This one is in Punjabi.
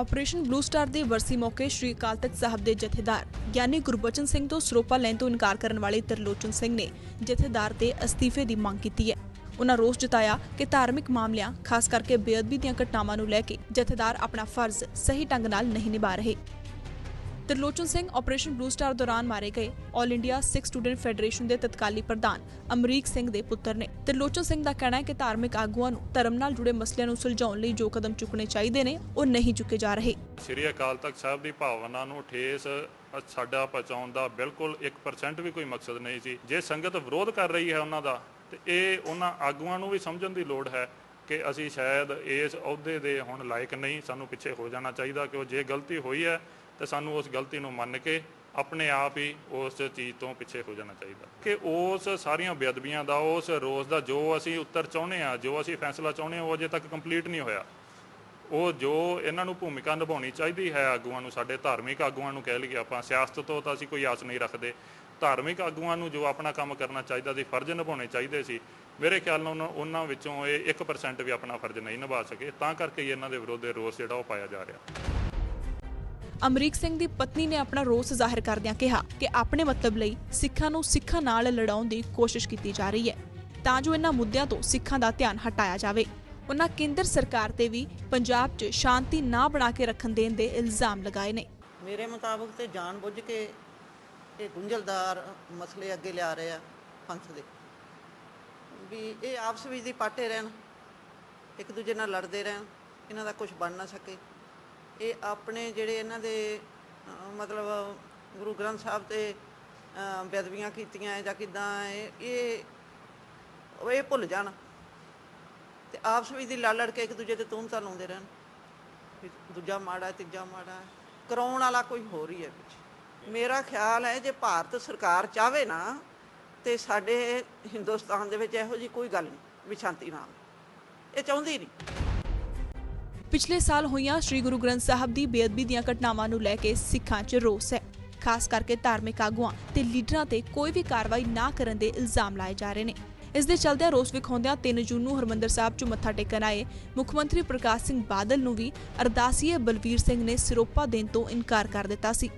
ਆਪਰੇਸ਼ਨ ਬਲੂ ਸਟਾਰ ਦੇ ਵਰਸੀ ਮੌਕੇ ਸ਼੍ਰੀ ਅਕਾਲ ਤਖਤ ਸਾਹਿਬ ਦੇ ਜਥੇਦਾਰ ਗਿਆਨੀ ਗੁਰਬਚਨ ਸਿੰਘ ਤੋਂ ਸਰੋਪਾ ਲੈਣ ਤੋਂ ਇਨਕਾਰ ਕਰਨ ਵਾਲੇ ਤਰਲੋਚਨ ਸਿੰਘ ਨੇ ਜਥੇਦਾਰ ਤੇ ਅਸਤੀਫੇ ਦੀ ਮੰਗ ਕੀਤੀ ਹੈ। ਉਹਨਾਂ ਰੋਸ ਜਤਾਇਆ ਕਿ ਧਾਰਮਿਕ ਮਾਮਲਿਆਂ, ਖਾਸ ਕਰਕੇ ਬੇਅਦਬੀ ਦੀਆਂ ਘਟਨਾਵਾਂ ਨੂੰ ਲੈ ਕੇ ਜਥੇਦਾਰ ਆਪਣਾ ਫਰਜ਼ ਸਹੀ ਢੰਗ ਨਾਲ ਨਹੀਂ ਨਿਭਾ ਰਹੇ। Tarlochan Singh operation blue star ਦੌਰਾਨ ਮਾਰੇ ਗਏ। 올 ਇੰਡੀਆ ਸਿੱਖ ਸਟੂਡੈਂਟ ਫੈਡਰੇਸ਼ਨ ਦੇ ਤਤਕਾਲੀ ਪ੍ਰਧਾਨ ਅਮਰੀਕ ਸਿੰਘ ਦੇ ਪੁੱਤਰ ਨੇ। ਤਰਲੋਚਨ ਸਿੰਘ ਦਾ ਕਹਿਣਾ ਹੈ ਕਿ ਧਾਰਮਿਕ ਆਗੂਆਂ ਨੂੰ ਧਰਮ ਨਾਲ ਜੁੜੇ ਮਸਲਿਆਂ ਨੂੰ ਸੁਲਝਾਉਣ ਲਈ ਜੋ ਕਦਮ ਚੁੱਕਣੇ ਚਾਹੀਦੇ ਨੇ, ਉਹ ਨਹੀਂ ਚੁੱਕੇ ਜਾ ਰਹੇ। ਸ੍ਰੀ ਅਕਾਲ ਤਖਤ ਸਾਹਿਬ ਦੀ ਭਾਵਨਾ ਨੂੰ ਠੇਸ ਸਾਡਾ ਪਹੁੰਚਾਉਣ ਦਾ ਬਿਲਕੁਲ 1% ਵੀ ਕੋਈ ਮਕਸਦ ਨਹੀਂ ਸੀ। ਜੇ ਸੰਗਤ ਵਿਰੋਧ ਕਰ ਰਹੀ ਹੈ ਉਹਨਾਂ ਦਾ, ਤੇ ਇਹ ਉਹਨਾਂ ਆਗੂਆਂ ਨੂੰ ਵੀ ਸਮਝਣ ਦੀ ਲੋੜ ਹੈ ਕਿ ਅਸੀਂ ਸ਼ਾਇਦ ਇਸ ਅਹੁਦੇ ਦੇ ਹੁਣ ਲਾਇਕ ਨਹੀਂ, ਸਾਨੂੰ ਪਿੱਛੇ ਹੋ ਜਾਣਾ ਚਾਹੀਦਾ ਕਿ ਉਹ ਜੇ ਗਲਤੀ ਹੋਈ ਹੈ ਤੇ ਸਾਨੂੰ ਉਸ ਗਲਤੀ ਨੂੰ ਮੰਨ ਕੇ ਆਪਣੇ ਆਪ ਹੀ ਉਸ ਚੀਜ਼ ਤੋਂ ਪਿੱਛੇ ਹੋ ਜਾਣਾ ਚਾਹੀਦਾ। ਕਿ ਉਸ ਸਾਰੀਆਂ ਬੇਅਦਬੀਆਂ ਦਾ, ਉਸ ਰੋਸ ਦਾ ਜੋ ਅਸੀਂ ਉੱਤਰ ਚਾਹੁੰਦੇ ਆ ਜੋ ਅਸੀਂ ਫੈਸਲਾ ਚਾਹੁੰਦੇ ਆ ਉਹ ਅਜੇ ਤੱਕ ਕੰਪਲੀਟ ਨਹੀਂ ਹੋਇਆ। ਉਹ ਜੋ ਇਹਨਾਂ ਨੂੰ ਭੂਮਿਕਾ ਨਿਭਾਉਣੀ ਚਾਹੀਦੀ ਹੈ ਆਗੂਆਂ ਨੂੰ, ਸਾਡੇ ਧਾਰਮਿਕ ਆਗੂਆਂ ਨੂੰ ਕਹਿ ਲਈਏ ਆਪਾਂ, ਸਿਆਸਤ ਤੋਂ ਤਾਂ ਅਸੀਂ ਕੋਈ ਆਸ ਨਹੀਂ ਰੱਖਦੇ। ਧਾਰਮਿਕ ਆਗੂਆਂ ਨੂੰ ਜੋ ਆਪਣਾ ਕੰਮ ਕਰਨਾ ਚਾਹੀਦਾ ਸੀ, ਫਰਜ਼ ਨਿਭਾਉਣੇ ਚਾਹੀਦੇ ਸੀ, ਮੇਰੇ ਖਿਆਲ ਨਾਲ ਉਹਨਾਂ- ਉਹਨਾਂ ਵਿੱਚੋਂ ਇਹ 1% ਵੀ ਆਪਣਾ ਫਰਜ਼ ਨਹੀਂ ਨਿਭਾ ਸਕੇ। ਤਾਂ ਕਰਕੇ ਇਹਨਾਂ ਦੇ ਵਿਰੋਧ ਦੇ ਰੋਸ ਜਿਹੜਾ ਉਹ ਪਾਇਆ ਜਾ ਰਿਹਾ। ਅਮਰੀਕ ਸਿੰਘ ਦੀ ਪਤਨੀ ਨੇ ਆਪਣਾ ਰੋਸ ਜ਼ਾਹਿਰ ਕਰਦਿਆਂ ਕਿਹਾ ਕਿ ਆਪਣੇ ਮਤਲਬ ਲਈ ਸਿੱਖਾਂ ਨੂੰ ਸਿੱਖਾਂ ਨਾਲ ਲੜਾਉਣ ਦੀ ਕੋਸ਼ਿਸ਼ ਕੀਤੀ ਜਾ ਰਹੀ ਹੈ, ਤਾਂ ਜੋ ਇਹਨਾਂ ਮੁੱਦਿਆਂ ਤੋਂ ਸਿੱਖਾਂ ਦਾ ਧਿਆਨ ਹਟਾਇਆ ਜਾਵੇ। ਉਹਨਾਂ ਕੇਂਦਰ ਸਰਕਾਰ ਤੇ ਵੀ ਪੰਜਾਬ 'ਚ ਸ਼ਾਂਤੀ ਨਾ ਬਣਾ ਕੇ ਰੱਖਣ ਦੇਣ ਦੇ ਇਲਜ਼ਾਮ ਲਗਾਏ ਨੇ। ਮੇਰੇ ਮੁਤਾਬਕ ਤੇ ਜਾਣਬੁੱਝ ਕੇ ਇਹ ਗੁੰਝਲਦਾਰ ਮਸਲੇ ਅੱਗੇ ਲਿਆ ਰਹੇ ਆ ਪੰਥ ਦੇ। ਵੀ ਇਹ ਆਪਸ ਵਿੱਚ ਦੀ ਪਾਟੇ ਰਹਿਣ, ਇੱਕ ਦੂਜੇ ਨਾਲ ਲੜਦੇ ਰਹਿਣ, ਇਹਨਾਂ ਦਾ ਕੁਝ ਬਣ ਨਾ ਸਕੇ। ਇਹ ਆਪਣੇ ਜਿਹੜੇ ਇਹਨਾਂ ਦੇ ਮਤਲਬ ਗੁਰੂ ਗ੍ਰੰਥ ਸਾਹਿਬ ਤੇ ਬੇਅਦਬੀਆਂ ਕੀਤੀਆਂ ਹੈ ਜਾਂ ਕਿਦਾਂ ਇਹ ਉਹ ਇਹ ਭੁੱਲ ਜਾਣ। ਤੇ ਆਪਸ ਵਿੱਚ ਦੀ ਲੜ ਲੜ ਕੇ ਇੱਕ ਦੂਜੇ ਤੇ ਤੂੰ ਲਾਉਂਦੇ ਰਹਿਣ। ਵੀ ਦੂਜਾ ਮਾੜਾ ਤੀਜਾ ਮਾੜਾ ਕਰਾਉਣ ਵਾਲਾ ਕੋਈ ਹੋਰ ਹੀ ਹੈ ਵਿੱਚ ਮੇਰਾ ਖਿਆਲ ਹੈ, ਜੇ ਭਾਰਤ ਸਰਕਾਰ ਚਾਹਵੇ ਨਾ, ਤੇ ਸਾਡੇ ਹਿੰਦੁਸਤਾਨ ਦੇ ਵਿੱਚ ਇਹੋ ਜੀ ਕੋਈ ਗੱਲ ਨਹੀਂ, ਵੀ ਸ਼ਾਂਤੀ ਨਾਲ। ਇਹ ਚਾਹੁੰਦੀ ਨਹੀਂ। ਪਿਛਲੇ ਸਾਲ ਹੋਈਆਂ ਸ੍ਰੀ ਗੁਰੂ ਗ੍ਰੰਥ ਸਾਹਿਬ ਦੀ ਬੇਅਦਬੀ ਦੀਆਂ ਘਟਨਾਵਾਂ ਨੂੰ ਲੈ ਕੇ ਸਿੱਖਾਂ 'ਚ ਰੋਸ ਹੈ। ਖਾਸ ਕਰਕੇ ਧਾਰਮਿਕ ਆਗੂਆਂ ਤੇ ਲੀਡਰਾਂ ਤੇ ਕੋਈ ਵੀ ਕਾਰਵਾਈ ਨਾ ਕਰਨ ਦੇ ਇਲਜ਼ਾਮ ਲਾਏ ਜਾ ਰਹੇ ਨੇ। ਇਸ ਦੇ ਚਲਦਿਆਂ ਰੋਸ ਵਿਖਾਉਂਦਿਆਂ 3 ਜੂਨ ਨੂੰ ਹਰਮੰਦਰ ਸਾਹਿਬ 'ਚ ਮੱਥਾ ਟੇਕਣ ਆਏ ਮੁੱਖ ਮੰਤਰੀ ਪ੍ਰਕਾਸ਼ ਸਿੰਘ ਬਾਦਲ ਨੂੰ ਵੀ ਅਰਦਾਸੀਏ ਬਲਵੀਰ ਸਿੰਘ ਨੇ ਸਿਰੋਪਾ ਦੇਣ ਤੋਂ ਇਨਕਾਰ ਕਰ ਦਿੱਤਾ ਸੀ।